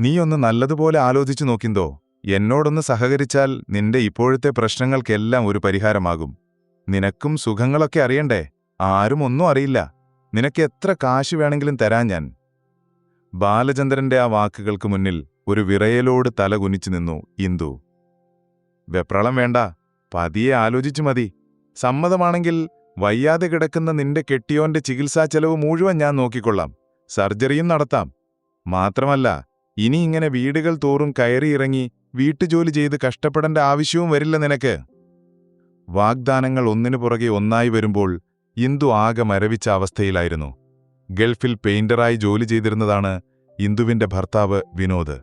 നീയൊന്ന് നല്ലതുപോലെ ആലോചിച്ചു നോക്കിന്തോ. എന്നോടൊന്ന് സഹകരിച്ചാൽ നിന്റെ ഇപ്പോഴത്തെ പ്രശ്നങ്ങൾക്കെല്ലാം ഒരു പരിഹാരമാകും. നിനക്കും സുഖങ്ങളൊക്കെ അറിയണ്ടേ? ആരും ഒന്നും അറിയില്ല. നിനക്ക് എത്ര കാശ് വേണമെങ്കിലും തരാൻ ഞാൻ. ബാലചന്ദ്രന്റെ ആ വാക്കുകൾക്ക് മുന്നിൽ ഒരു വിറയലോട് തല കുനിച്ചു നിന്നു ഇന്ദു. വെപ്രളം വേണ്ട. പതിയെ ആലോചിച്ചു മതി. സമ്മതമാണെങ്കിൽ വയ്യാതെ കിടക്കുന്ന നിന്റെ കെട്ടിയോന്റെ ചികിത്സാ ചെലവ് മുഴുവൻ ഞാൻ നോക്കിക്കൊള്ളാം. സർജറിയും നടത്താം. മാത്രമല്ല ഇനി ഇങ്ങനെ വീടുകൾ തോറും കയറിയിറങ്ങി വീട്ടുജോലി ചെയ്ത് കഷ്ടപ്പെടേണ്ട ആവശ്യവും വരില്ല നിനക്ക്. വാഗ്ദാനങ്ങൾ ഒന്നിനു പുറകെ ഒന്നായി വരുമ്പോൾ ഇന്ദു ആകെ മരവിച്ച അവസ്ഥയിലായിരുന്നു. ഗൾഫിൽ പെയിന്ററായി ജോലി ചെയ്തിരുന്നതാണ് ഇന്ദുവിന്റെ ഭർത്താവ് വിനോദ്.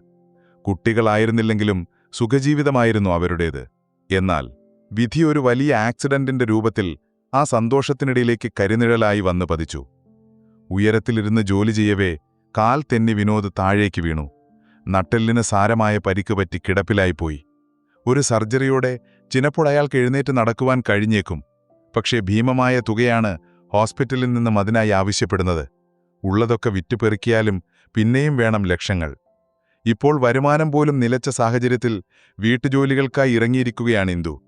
കുട്ടികളായിരുന്നില്ലെങ്കിലും സുഖജീവിതമായിരുന്നു അവരുടേത്. എന്നാൽ വിധി ഒരു വലിയ ആക്സിഡന്റിന്റെ രൂപത്തിൽ ആ സന്തോഷത്തിനിടയിലേക്ക് കരിനിഴലായി വന്നു പതിച്ചു. ഉയരത്തിലിരുന്ന് ജോലി ചെയ്യവേ കാൽ തെന്നി വിനോദ് താഴേക്ക് വീണു. നട്ടെല്ലിന് സാരമായ പരിക്ക് പറ്റി കിടപ്പിലായിപ്പോയി. ഒരു സർജറിയോടെ ചിലപ്പോൾ അയാൾക്ക് എഴുന്നേറ്റ് നടക്കുവാൻ കഴിഞ്ഞേക്കും. പക്ഷേ ഭീമമായ തുകയാണ് ഹോസ്പിറ്റലിൽ നിന്നും അതിനായി ആവശ്യപ്പെടുന്നത്. ഉള്ളതൊക്കെ വിറ്റുപെറുക്കിയാലും പിന്നെയും വേണം ലക്ഷങ്ങൾ. ഇപ്പോൾ വരുമാനം പോലും നിലച്ച സാഹചര്യത്തിൽ വീട്ടുജോലികൾക്കായി ഇറങ്ങിയിരിക്കുകയാണ് ഇന്ദു.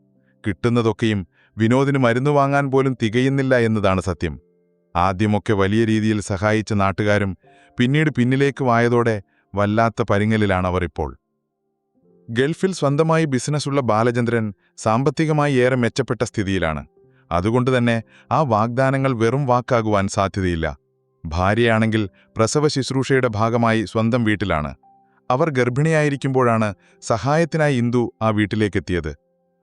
കിട്ടുന്നതൊക്കെയും വിനോദിന് മരുന്നു വാങ്ങാൻ പോലും തികയുന്നില്ല എന്നതാണ് സത്യം. ആദ്യമൊക്കെ വലിയ രീതിയിൽ സഹായിച്ച നാട്ടുകാരും പിന്നീട് പിന്നിലേക്ക് വായതോടെ വല്ലാത്ത പരിങ്ങലിലാണവർ ഇപ്പോൾ ഗൾഫിൽ സ്വന്തമായി ബിസിനസ്സുള്ള ബാലചന്ദ്രൻ സാമ്പത്തികമായി ഏറെ മെച്ചപ്പെട്ട സ്ഥിതിയിലാണ്. അതുകൊണ്ടുതന്നെ ആ വാഗ്ദാനങ്ങൾ വെറും വാക്കാകുവാൻ സാധ്യതയില്ല. ഭാര്യയാണെങ്കിൽ പ്രസവ ശുശ്രൂഷയുടെ ഭാഗമായി സ്വന്തം വീട്ടിലാണ്. അവർ ഗർഭിണിയായിരിക്കുമ്പോഴാണ് സഹായത്തിനായി ഇന്ദു ആ വീട്ടിലേക്കെത്തിയത്.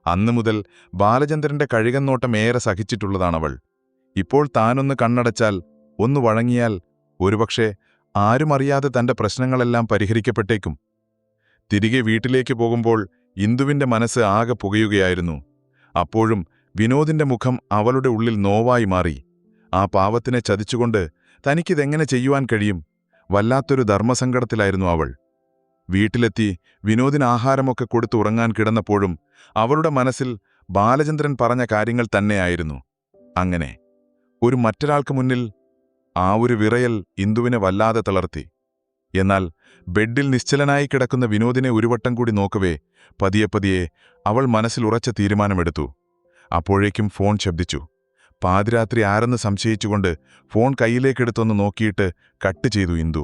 അന്നു മുതൽ ബാലചന്ദ്രന്റെ കഴുകന്നോട്ടം ഏറെ സഹിച്ചിട്ടുള്ളതാണവൾ. ഇപ്പോൾ താനൊന്ന് കണ്ണടച്ചാൽ ഒന്ന് വഴങ്ങിയാൽ ഒരുപക്ഷെ ആരുമറിയാതെ തന്റെ പ്രശ്നങ്ങളെല്ലാം പരിഹരിക്കപ്പെട്ടേക്കും. തിരികെ വീട്ടിലേക്ക് പോകുമ്പോൾ ഇന്ദുവിന്റെ മനസ്സ് ആകെ പുകയുകയായിരുന്നു. അപ്പോഴും വിനോദിന്റെ മുഖം അവളുടെ ഉള്ളിൽ നോവായി മാറി. ആ പാവത്തിനെ ചതിച്ചുകൊണ്ട് തനിക്കിതെങ്ങനെ ചെയ്യുവാൻ കഴിയും? വല്ലാത്തൊരു ധർമ്മസങ്കടത്തിലായിരുന്നു അവൾ. വീട്ടിലെത്തി വിനോദിന് ആഹാരമൊക്കെ കൊടുത്തു ഉറങ്ങാൻ കിടന്നപ്പോഴും അവളുടെ മനസ്സിൽ ബാലചന്ദ്രൻ പറഞ്ഞ കാര്യങ്ങൾ തന്നെയായിരുന്നു. അങ്ങനെ ഒരു മറ്റൊരാൾക്ക് മുന്നിൽ ആ ഒരു വിറയൽ ഇന്ദുവിനെ വല്ലാതെ തളർത്തി. എന്നാൽ ബെഡിൽ നിശ്ചലനായി കിടക്കുന്ന വിനോദിനെ ഒരു വട്ടം കൂടി നോക്കവേ പതിയെ പതിയെ അവൾ മനസ്സിൽ ഉറച്ച തീരുമാനമെടുത്തു. അപ്പോഴേക്കും ഫോൺ ശബ്ദിച്ചു. പാതിരാത്രി ആരെന്ന് സംശയിച്ചുകൊണ്ട് ഫോൺ കയ്യിലേക്കെടുത്തൊന്ന് നോക്കിയിട്ട് കട്ട് ചെയ്തു ഇന്ദു.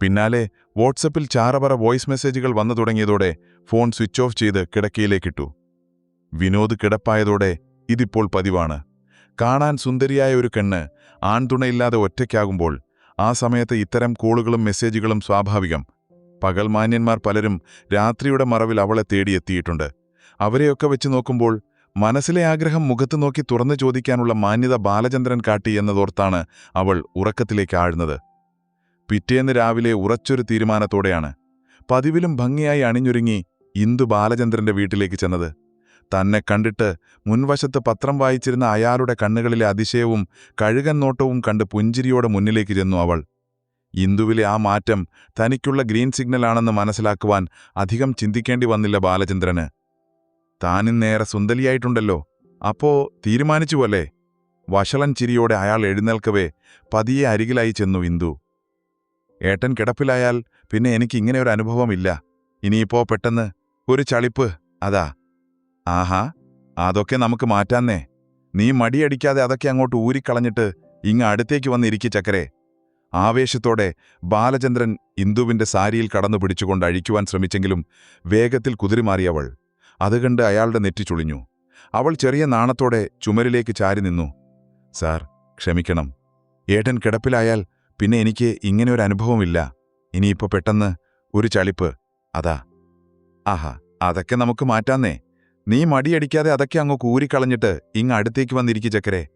പിന്നാലെ വാട്സപ്പിൽ ചാറപറ വോയിസ് മെസ്സേജുകൾ വന്നു തുടങ്ങിയതോടെ ഫോൺ സ്വിച്ച് ഓഫ് ചെയ്ത് കിടക്കയിലേക്കിട്ടു. വിനോദ് കിടപ്പായതോടെ ഇതിപ്പോൾ പതിവാണ്. കാണാൻ സുന്ദരിയായ ഒരു കെണ്ണ് ആൺതുണയില്ലാതെ ഒറ്റയ്ക്കാകുമ്പോൾ ആ സമയത്ത് ഇത്തരം കോളുകളും മെസ്സേജുകളും സ്വാഭാവികം. പകൽ മാന്യന്മാർ പലരും രാത്രിയുടെ മറവിൽ അവളെ തേടിയെത്തിയിട്ടുണ്ട്. അവരെയൊക്കെ വെച്ച് നോക്കുമ്പോൾ മനസ്സിലെ ആഗ്രഹം മുഖത്ത് നോക്കി തുറന്നു ചോദിക്കാനുള്ള മാന്യത ബാലചന്ദ്രൻ കാട്ടി എന്നതോർത്താണ് അവൾ ഉറക്കത്തിലേക്ക് ആഴ്ന്നത്. പിറ്റേന്ന് രാവിലെ ഉറച്ചൊരു തീരുമാനത്തോടെയാണ്. പതിവിലും ഭംഗിയായി അണിഞ്ഞൊരുങ്ങി ഇന്ദു ബാലചന്ദ്രന്റെ വീട്ടിലേക്ക് ചെന്നത്. തന്നെ കണ്ടിട്ട് മുൻവശത്ത് പത്രം വായിച്ചിരുന്ന അയാളുടെ കണ്ണുകളിലെ അതിശയവും കഴുകൻ നോട്ടവും കണ്ട് പുഞ്ചിരിയോടെ മുന്നിലേക്ക് ചെന്നു അവൾ. ഇന്ദുവിലെ ആ മാറ്റം തനിക്കുള്ള ഗ്രീൻ സിഗ്നലാണെന്ന് മനസ്സിലാക്കുവാൻ അധികം ചിന്തിക്കേണ്ടി വന്നില്ല ബാലചന്ദ്രന്. താനിന്നേറെ സുന്ദലിയായിട്ടുണ്ടല്ലോ അപ്പോ തീരുമാനിച്ചുവല്ലേ വഷളൻ ചിരിയോടെ അയാൾ എഴുന്നേൽക്കവേ പതിയെ അരികിലായി ചെന്നു ഇന്ദു. ഏട്ടൻ കിടപ്പിലായാൽ പിന്നെ എനിക്ക് ഇങ്ങനെ ഒരു അനുഭവമില്ല. ഇനിയിപ്പോ പെട്ടെന്ന് ഒരു ചളിപ്പ് അതാ. ആഹാ അതൊക്കെ നമുക്ക് മാറ്റാന്നേ. നീ മടിയടിക്കാതെ അതൊക്കെ അങ്ങോട്ട് ഊരിക്കളഞ്ഞിട്ട് ഇങ്ങ് അടുത്തേക്ക് വന്നിരിക്കി ചക്കരെ. ആവേശത്തോടെ ബാലചന്ദ്രൻ ഇന്ദുവിന്റെ സാരിയിൽ കടന്നു പിടിച്ചുകൊണ്ട് അഴിക്കുവാൻ ശ്രമിച്ചെങ്കിലും വേഗത്തിൽ കുതിരിമാറിയവൾ. അതുകണ്ട് അയാളുടെ നെറ്റി ചുളിഞ്ഞു. അവൾ ചെറിയ നാണത്തോടെ ചുമരിലേക്ക് ചാരി നിന്നു. സാർ ക്ഷമിക്കണം. ഏട്ടൻ കിടപ്പിലായാൽ പിന്നെ എനിക്ക് ഇങ്ങനെ ഒരു അനുഭവമില്ല. ഇനിയിപ്പോ പെട്ടെന്ന് ഒരു ചളിപ്പ്. അതാ. ആഹാ അതൊക്കെ നമുക്ക് മാറ്റാന്നേ. നീ മടിയടിക്കാതെ അതൊക്കെ അങ്ങ് കൂരിക്കളഞ്ഞിട്ട് ഇങ്ങ് അടുത്തേക്ക് വന്നിരിക്കു ചക്കരെ.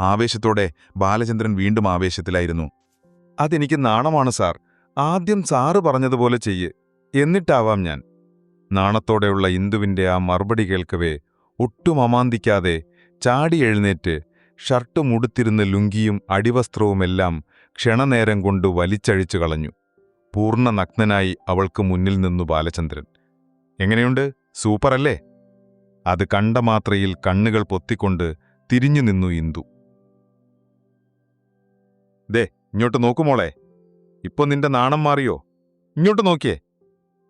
ആവേശത്തോടെ ബാലചന്ദ്രൻ വീണ്ടും ആവേശത്തിലായിരുന്നു. അതെനിക്ക് നാണമാണ് സാർ. ആദ്യം സാറ് പറഞ്ഞതുപോലെ ചെയ്യ്. എന്നിട്ടാവാം ഞാൻ. നാണത്തോടെയുള്ള ഇന്ദുവിന്റെ ആ മറുപടി കേൾക്കവേ ഒട്ടും അമാന്തിക്കാതെ ചാടി എഴുന്നേറ്റ് ഷർട്ട് മുടുത്തിരുന്ന ലുങ്കിയും അടിവസ്ത്രവുമെല്ലാം ക്ഷണനേരം കൊണ്ട് വലിച്ചഴിച്ചു കളഞ്ഞു. പൂർണ നഗ്നനായി അവൾക്ക് മുന്നിൽ നിന്നു ബാലചന്ദ്രൻ. എങ്ങനെയുണ്ട്? സൂപ്പറല്ലേ? അത് കണ്ട മാത്രയിൽ കണ്ണുകൾ പൊത്തിക്കൊണ്ട് തിരിഞ്ഞു നിന്നു ഇന്ദു. ദേ ഇങ്ങോട്ട് നോക്കുമോളെ ഇപ്പൊ നിന്റെ നാണം മാറിയോ? ഇങ്ങോട്ട് നോക്കിയേ.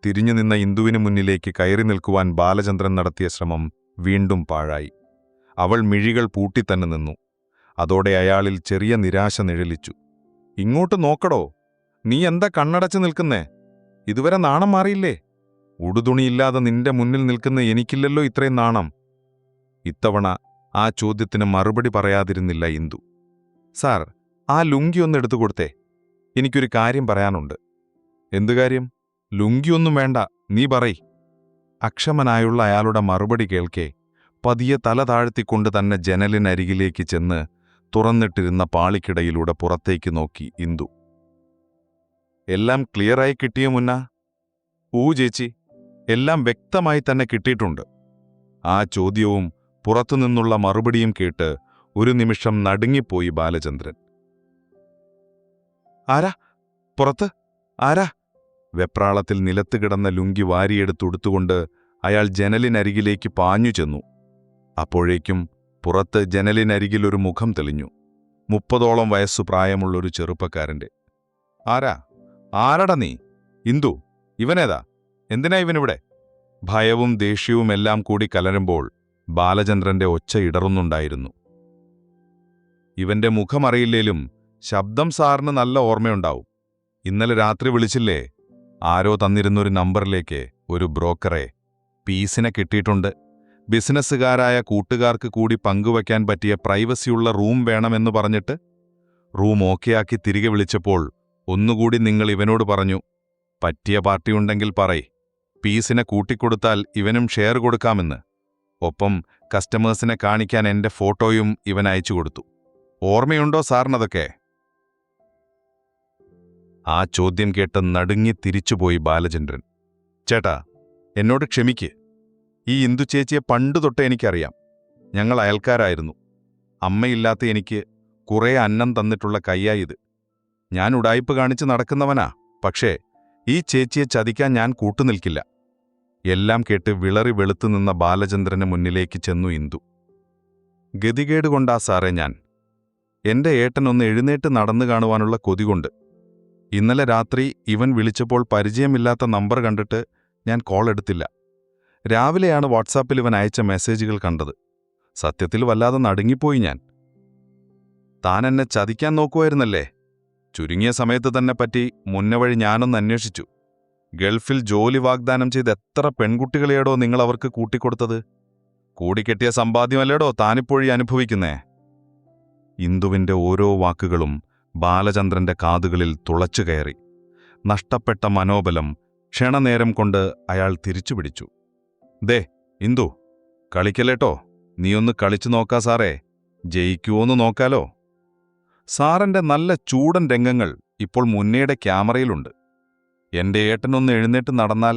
തിരിഞ്ഞു നിന്ന ഇന്ദുവിന് മുന്നിലേക്ക് കയറി നിൽക്കുവാൻ ബാലചന്ദ്രൻ നടത്തിയ ശ്രമം വീണ്ടും പാഴായി. അവൾ മിഴികൾ പൂട്ടിത്തന്നെ നിന്നു. അതോടെ അയാളിൽ ചെറിയ നിരാശ നിഴലിച്ചു. ഇങ്ങോട്ട് നോക്കടോ. നീ എന്താ കണ്ണടച്ച് നിൽക്കുന്നേ? ഇതുവരെ നാണം മാറിയില്ലേ? ഉടുതുണിയില്ലാതെ നിന്റെ മുന്നിൽ നിൽക്കുന്ന എനിക്കില്ലല്ലോ ഇത്രയും നാണം. ഇത്തവണ ആ ചോദ്യത്തിന് മറുപടി പറയാതിരുന്നില്ല ഇന്ദു. സാർ ആ ലുങ്കി ഒന്ന് എടുത്തു കൊടുത്തേ. എനിക്കൊരു കാര്യം പറയാനുണ്ട്. എന്തു കാര്യം? ലുങ്കിയൊന്നും വേണ്ട. നീ പറയ്. അക്ഷമനായുള്ള അയാളുടെ മറുപടി കേൾക്കെ പതിയെ തല താഴ്ത്തിക്കൊണ്ട് തന്നെ ജനലിനരികിലേക്ക് ചെന്ന് തുറന്നിട്ടിരുന്ന പാളിക്കിടയിലൂടെ പുറത്തേക്ക് നോക്കി ഇന്ദു. എല്ലാം ക്ലിയറായി കിട്ടിയ മുന്ന? ഊ ചേച്ചി. എല്ലാം വ്യക്തമായി തന്നെ കിട്ടിയിട്ടുണ്ട്. ആ ചോദ്യവും പുറത്തുനിന്നുള്ള മറുപടിയും കേട്ട് ഒരു നിമിഷം നടുങ്ങിപ്പോയി ബാലചന്ദ്രൻ. ആരാ? പുറത്ത്? ആരാ? വെപ്രാളത്തിൽ നിലത്ത് കിടന്ന ലുങ്കി വാരിയെടുത്തുടുത്തുകൊണ്ട് അയാൾ ജനലിനരികിലേക്ക് പാഞ്ഞു ചെന്നു. അപ്പോഴേക്കും പുറത്ത് ജനലിനരികിലൊരു മുഖം തെളിഞ്ഞു. മുപ്പതോളം വയസ്സു പ്രായമുള്ളൊരു ചെറുപ്പക്കാരന്റെ. ആരാ? ആരടാ നീ? ഇന്ദു? ഇവനേതാ? എന്തിനാ ഇവനിവിടെ? ഭയവും ദേഷ്യവുമെല്ലാം കൂടി കലരുമ്പോൾ ബാലചന്ദ്രന്റെ ഒച്ച ഇടറുന്നുണ്ടായിരുന്നു. ഇവന്റെ മുഖമറിയില്ലേലും ശബ്ദം സാറിന് നല്ല ഓർമ്മയുണ്ടാവും. ഇന്നലെ രാത്രി വിളിച്ചില്ലേ? ആരോ തന്നിരുന്നൊരു നമ്പറിലേക്ക് ഒരു ബ്രോക്കറെ. പീസിനെ കിട്ടിയിട്ടുണ്ട്. ബിസിനസ്സുകാരായ കൂട്ടുകാർക്ക് കൂടി പങ്കുവയ്ക്കാൻ പറ്റിയ പ്രൈവസിയുള്ള റൂം വേണമെന്ന് പറഞ്ഞിട്ട് റൂം ഓക്കെയാക്കി തിരികെ വിളിച്ചപ്പോൾ ഒന്നുകൂടി നിങ്ങൾ ഇവനോട് പറഞ്ഞു പറ്റിയ പാർട്ടിയുണ്ടെങ്കിൽ പറയ്. പീസിനെ കൂട്ടിക്കൊടുത്താൽ ഇവനും ഷെയർ കൊടുക്കാമെന്ന്. ഒപ്പം കസ്റ്റമേഴ്സിനെ കാണിക്കാൻ എന്റെ ഫോട്ടോയും ഇവൻ അയച്ചു കൊടുത്തു. ഓർമ്മയുണ്ടോ സാറിനതൊക്കെ? ആ ചോദ്യം കേട്ട് നടുങ്ങി തിരിച്ചുപോയി ബാലചന്ദ്രൻ. ചേട്ടാ എന്നോട് ക്ഷമിക്ക്. ഈ ഇന്ദു ചേച്ചിയെ പണ്ടു തൊട്ടേ എനിക്കറിയാം. ഞങ്ങൾ അയൽക്കാരായിരുന്നു. അമ്മയില്ലാത്ത എനിക്ക് കുറേ അന്നം തന്നിട്ടുള്ള കയ്യായത് ഞാൻ ഉടായ്പ് കാണിച്ച് നടക്കുന്നവനാ. പക്ഷേ ഈ ചേച്ചിയെ ചതിക്കാൻ ഞാൻ കൂട്ടുനിൽക്കില്ല. എല്ലാം കേട്ട് വിളറി വെളുത്തു നിന്ന ബാലചന്ദ്രന് മുന്നിലേക്ക് ചെന്നു ഇന്ദു. ഗതികേട് കൊണ്ടാ സാറേ ഞാൻ. എന്റെ ഏട്ടനൊന്ന് എഴുന്നേറ്റ് നടന്നു കാണുവാനുള്ള കൊതികൊണ്ട്. ഇന്നലെ രാത്രി ഇവൻ വിളിച്ചപ്പോൾ പരിചയമില്ലാത്ത നമ്പർ കണ്ടിട്ട് ഞാൻ കോൾ എടുത്തില്ല. രാവിലെയാണ് വാട്സാപ്പിൽ ഇവൻ അയച്ച മെസ്സേജുകൾ കണ്ടത്. സത്യത്തിൽ വല്ലാതെ നടുങ്ങിപ്പോയി ഞാൻ. താൻ എന്നെ ചതിക്കാൻ നോക്കുമായിരുന്നല്ലേ ചുരുങ്ങിയ സമയത്ത് തന്നെ പറ്റി മുന്നവഴി ഞാനൊന്ന് അന്വേഷിച്ചു. ഗൾഫിൽ ജോലി വാഗ്ദാനം ചെയ്ത് എത്ര പെൺകുട്ടികളെയടോ നിങ്ങൾ അവർക്ക് കൂട്ടിക്കൊടുത്തത്? കൂടിക്കെട്ടിയ സമ്പാദ്യമല്ലേടോ താനിപ്പോഴി അനുഭവിക്കുന്നേ? ഇന്ദുവിന്റെ ഓരോ വാക്കുകളും ബാലചന്ദ്രന്റെ കാതുകളിൽ തുളച്ചു കയറി. നഷ്ടപ്പെട്ട മനോബലം ക്ഷണനേരം കൊണ്ട് അയാൾ തിരിച്ചു പിടിച്ചു. ദേ ഇന്ദു കളിക്കല്ലേട്ടോ? നീയൊന്ന് കളിച്ചു നോക്കാ സാറേ. ജയിക്കുവോന്ന് നോക്കാലോ? സാറിന്റെ നല്ല ചൂടൻ രംഗങ്ങൾ ഇപ്പോൾ മുന്നയുടെ ക്യാമറയിലുണ്ട്. എന്റെ ഏട്ടനൊന്ന് എഴുന്നേറ്റ് നടന്നാൽ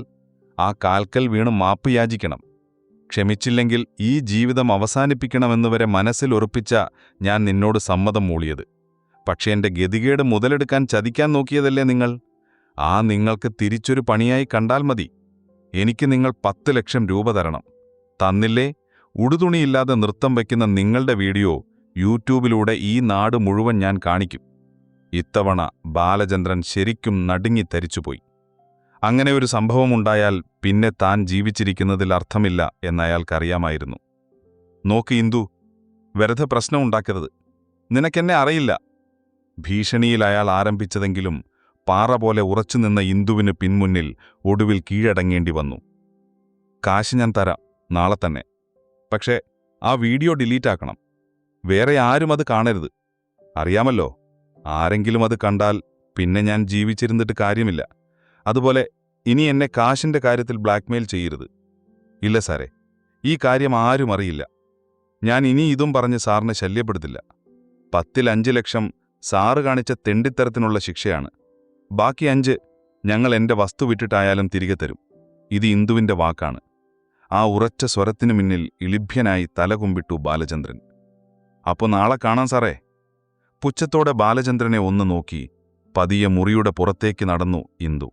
ആ കാൽക്കൽ വീണ് മാപ്പ് യാചിക്കണം. ക്ഷമിച്ചില്ലെങ്കിൽ ഈ ജീവിതം അവസാനിപ്പിക്കണമെന്ന് വരെ മനസ്സിൽ ഉറപ്പിച്ച ഞാൻ നിന്നോട് സമ്മതം മൂളിയത്. പക്ഷേ എന്റെ ഗതികേട് മുതലെടുക്കാൻ ചതിക്കാൻ നോക്കിയതല്ലേ നിങ്ങൾ? ആ നിങ്ങൾക്ക് തിരിച്ചൊരു പണിയായി കണ്ടാൽ മതി. എനിക്ക് നിങ്ങൾ പത്ത് ലക്ഷം രൂപ തരണം. തന്നില്ലേ? ഉടുതുണിയില്ലാതെ നൃത്തം വയ്ക്കുന്ന നിങ്ങളുടെ വീഡിയോ യൂട്യൂബിലൂടെ ഈ നാട് മുഴുവൻ ഞാൻ കാണിക്കും. ഇത്തവണ ബാലചന്ദ്രൻ ശരിക്കും നടുങ്ങി തരിച്ചുപോയി. അങ്ങനെ ഒരു സംഭവമുണ്ടായാൽ പിന്നെ താൻ ജീവിച്ചിരിക്കുന്നതിൽ അർത്ഥമില്ല എന്നയാൾക്കറിയാമായിരുന്നു. നോക്ക് ഇന്ദു വെറുതെ പ്രശ്നമുണ്ടാക്കരുത് നിനക്കെന്നെ അറിയില്ല. ഭീഷണിയിൽ അയാൾ ആരംഭിച്ചതെങ്കിലും പാറ പോലെ ഉറച്ചുനിന്ന ഇന്ദുവിന് പിൻമുന്നിൽ ഒടുവിൽ കീഴടങ്ങേണ്ടി വന്നു. കാശ് ഞാൻ തരാം നാളെ തന്നെ. പക്ഷേ ആ വീഡിയോ ഡിലീറ്റ് ആക്കണം വേറെ ആരും അത് കാണരുത്. അറിയാമല്ലോ ആരെങ്കിലും അത് കണ്ടാൽ പിന്നെ ഞാൻ ജീവിച്ചിരുന്നിട്ട് കാര്യമില്ല. അതുപോലെ ഇനി എന്നെ കാശിന്റെ കാര്യത്തിൽ ബ്ലാക്ക്മെയിൽ ചെയ്യരുത്. ഇല്ല സാറേ ഈ കാര്യം ആരും അറിയില്ല. ഞാൻ ഇനി ഇതും പറഞ്ഞ് സാറിനെ ശല്യപ്പെടുത്തില്ല. പത്തിൽ അഞ്ച് ലക്ഷം സാറ് കാണിച്ച തെണ്ടിത്തരത്തിനുള്ള ശിക്ഷയാണ്. ബാക്കി അഞ്ച് ഞങ്ങൾ എന്റെ വസ്തു വിട്ടിട്ടായാലും തിരികെ തരും. ഇത് ഇന്ദുവിന്റെ വാക്കാണ്. ആ ഉറച്ച സ്വരത്തിനു മുന്നിൽ ഇളിഭ്യനായി തലകുമ്പിട്ടു ബാലചന്ദ്രൻ. അപ്പോ നാളെ കാണാം സാറേ. പുച്ഛത്തോടെ ബാലചന്ദ്രനെ ഒന്ന് നോക്കി പതിയെ മുറിയുടെ പുറത്തേക്ക് നടന്നു ഇന്ദു.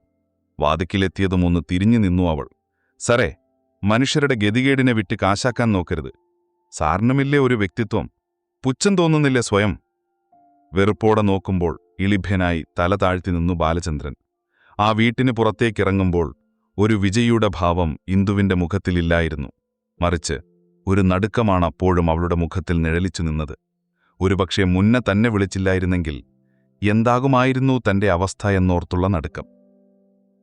വാതിക്കിലെത്തിയതും ഒന്ന് തിരിഞ്ഞു നിന്നു അവൾ. സാറേ മനുഷ്യരുടെ ഗതികേടിനെ വിട്ട് കാശാക്കാൻ നോക്കരുത്. സാറിനുമില്ലേ ഒരു വ്യക്തിത്വം? പുച്ഛം തോന്നുന്നില്ല സ്വയം? വെറുപ്പോടെ നോക്കുമ്പോൾ ഇളിഭ്യനായി തല താഴ്ത്തി നിന്നു ബാലചന്ദ്രൻ. ആ വീട്ടിന് പുറത്തേക്കിറങ്ങുമ്പോൾ ഒരു വിജയിയുടെ ഭാവം ഇന്ദുവിന്റെ മുഖത്തിലില്ലായിരുന്നു. മറിച്ച് ഒരു നടുക്കമാണ് അപ്പോഴും അവളുടെ മുഖത്തിൽ നിഴലിച്ചു നിന്നത്. ഒരുപക്ഷെ മുന്നെ തന്നെ വിളിച്ചില്ലായിരുന്നെങ്കിൽ എന്താകുമായിരുന്നു തന്റെ അവസ്ഥ എന്നോർത്തുള്ള നടുക്കം.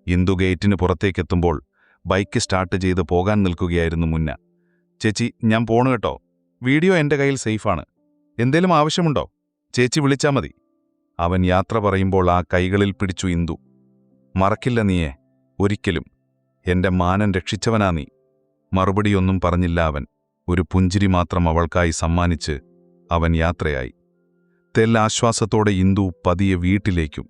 ഇന്ദു ഗേറ്റിന് പുറത്തേക്കെത്തുമ്പോൾ ബൈക്ക് സ്റ്റാർട്ട് ചെയ്ത് പോകാൻ നിൽക്കുകയായിരുന്നു മുന്ന. ചേച്ചി ഞാൻ പോണു കേട്ടോ. വീഡിയോ എന്റെ കയ്യിൽ സേഫാണ്. എന്തേലും ആവശ്യമുണ്ടോ? ചേച്ചി വിളിച്ചാൽ മതി. അവൻ യാത്ര പറയുമ്പോൾ ആ കൈകളിൽ പിടിച്ചു ഇന്ദു. മറക്കില്ല നീയെ. ഒരിക്കലും. എന്റെ മാനൻ രക്ഷിച്ചവനാ നീ. മറുപടിയൊന്നും പറഞ്ഞില്ല അവൻ. ഒരു പുഞ്ചിരി മാത്രം അവൾക്കായി സമ്മാനിച്ച് അവൻ യാത്രയായി. തെല്ലാശ്വാസത്തോടെ ഇന്ദു പതിയെ വീട്ടിലേക്കും